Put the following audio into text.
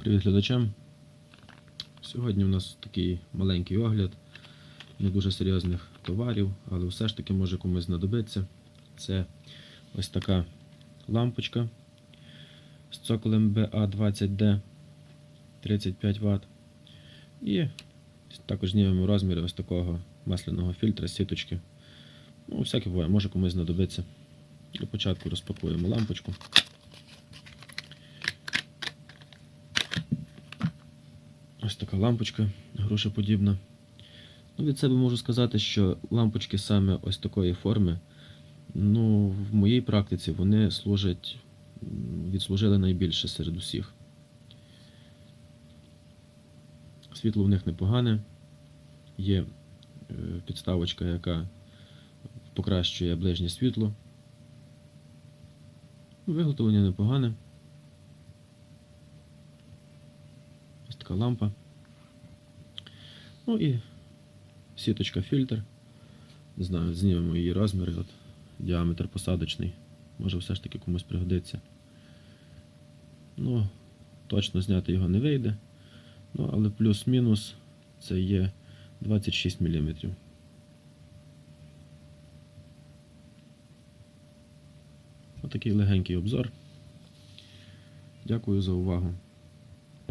Привіт глядачам. Сьогодні у нас такий маленький огляд не дуже серйозних товарів, але все ж таки може комусь знадобитися. Це ось така лампочка з цоколем BA20D 35 Вт. І також знімемо розміри ось такого масляного фільтра, сіточки. Ну, всяке буває, може комусь знадобиться. Для початку розпакуємо лампочку. Ось така лампочка грошеподібна. Ну, від себе можу сказати, що лампочки саме ось такої форми, ну, в моїй практиці вони служать, відслужили найбільше серед усіх. Світло в них непогане. Є е, підставочка, яка покращує ближнє світло. Виготовлення непогане. Ось така лампа. Ну і сіточка фільтр. Не знаю, знімемо її розміри, от, діаметр посадочний. Може все ж таки комусь пригодиться. Ну, точно зняти його не вийде. Ну, але плюс-мінус це є 26 мм. Отакий легенький обзор. Дякую за увагу.